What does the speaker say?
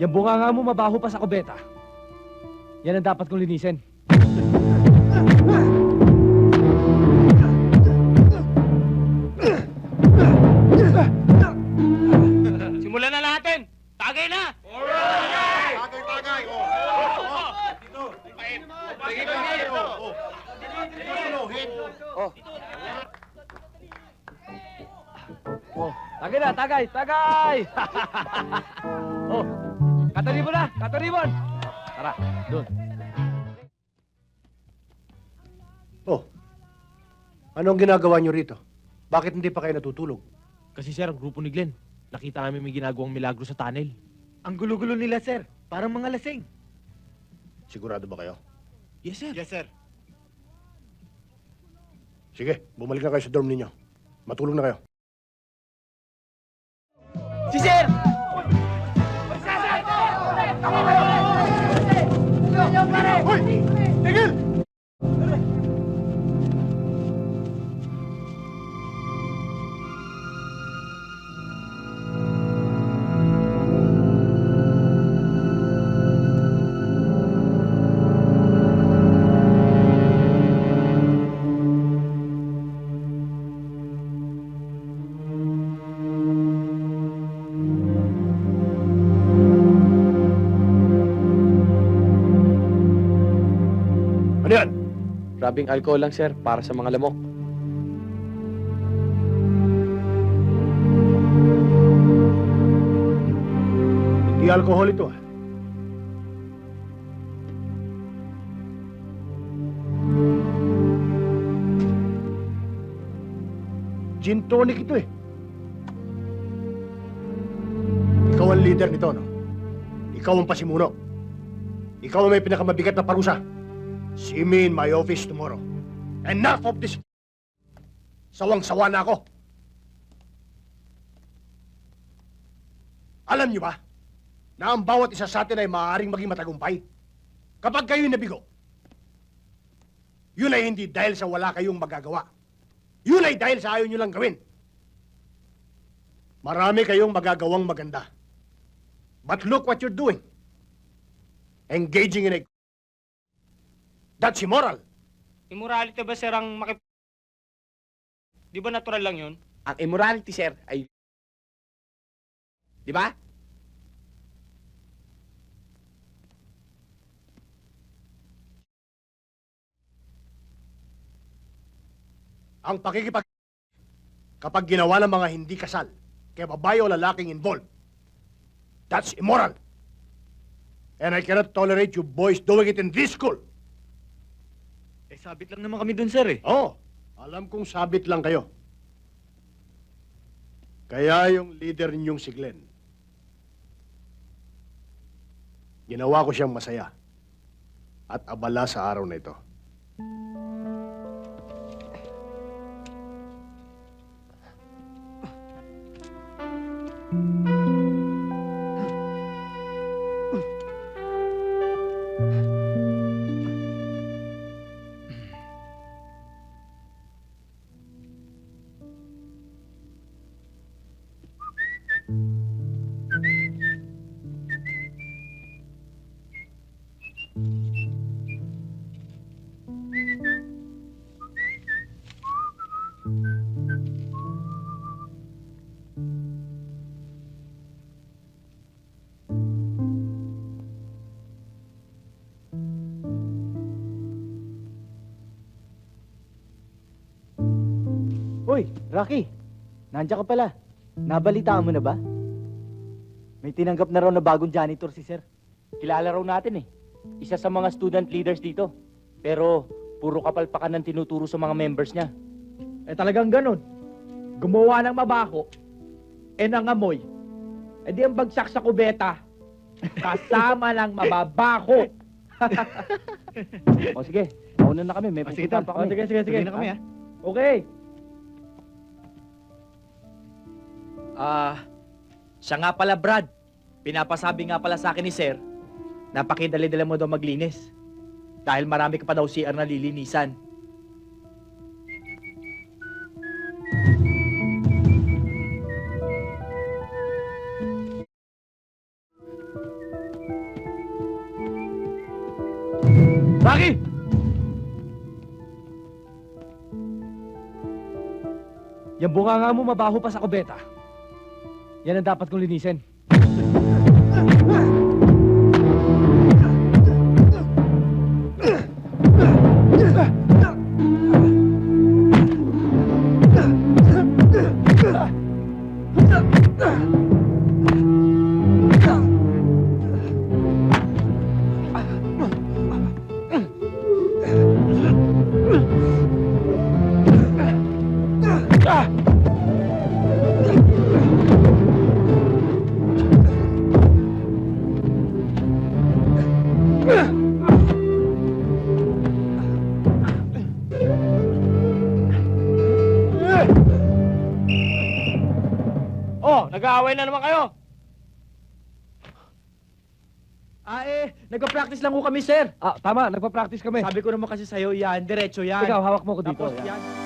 Yung bunganga mo mabaho pa sa kubeta. Yan ang dapat kong linisin. Simulan na natin! Tagay na! Tagay-tagay, oh. Oh. Dito. Sige, sige. Oh, oh. Oh, tagay na, tagay, tagay! kataribon na, kataribon! Tara, doon. Oh. Anong ginagawa niyo rito? Bakit hindi pa kayo natutulog? Kasi sir, ang grupo ni Glenn, nakita namin may ginagawang milagro sa tunnel. Ang gulo-gulo nila, sir. Parang mga lasing. Sigurado ba kayo? Yes, sir. Yes, sir. Sige, bumalik na kayo sa dorm ninyo. Matulog na kayo. করে Grabing alcohol lang, sir, para sa mga lamok. Hindi alcohol ito ah. Gin tonic ito eh. Ikaw ang leader nito, no? Ikaw ang pasimuno. Ikaw ang may pinakamabigat na parusa. See me in my office tomorrow. Enough of this... Sawang-sawa na ako. Alam niyo ba na ang bawat isa sa atin ay maaaring maging matagumpay kapag kayo'y nabigo? Yun ay hindi dahil sa wala kayong magagawa. Yun ay dahil sa ayaw nyo lang gawin. Marami kayong magagawang maganda. But look what you're doing. Engaging in a... That's immoral. Immorality ba, sir, ang makip... Di ba natural lang yun? Ang immorality, sir, ay... Di ba? Ang pakikipag... Kapag ginawa ng mga hindi kasal, kaya babae o lalaking involved, that's immoral. And I cannot tolerate you boys doing it in this school. Sabit lang naman kami dun, sir, eh. Oo, alam kong sabit lang kayo. Kaya yung leader ninyong si Glenn, ginawa ko siyang masaya at abala sa araw na ito. Rocky! Nandiyan ka pala. Nabalitaan mo na ba? May tinanggap na raw na bagong janitor si Sir. Kilala raw natin eh. Isa sa mga student leaders dito. Pero puro kapalpakan ng tinuturo sa mga members niya. Eh talagang ganun. Gumawa ng mabaho, eh nangamoy. Eh di ang bagsak sa kubeta, kasama ng mababaho. O sige, mauna na kami. May pupuntahan pa kami. O, sige, sige, sige. Tuloy na kami, ah. Okay. Ah, siya nga pala Brad. Pinapasabi nga pala sa akin ni Sir, na napakidali-dali mo daw maglinis. Dahil marami ka pa daw CR na lilinisan. Rocky! Yung bunga nga mo mabaho pa sa kubeta. Yan ang dapat kong linisin. Oh, nag-aaway na naman kayo! Ah eh, nagpa-practice lang ko kami, sir. Ah, tama. Nagpa-practice kami. Sabi ko naman kasi sa'yo, yan, diretso yan. Ikaw, hawak mo ko dito. Tapos Yan. yan.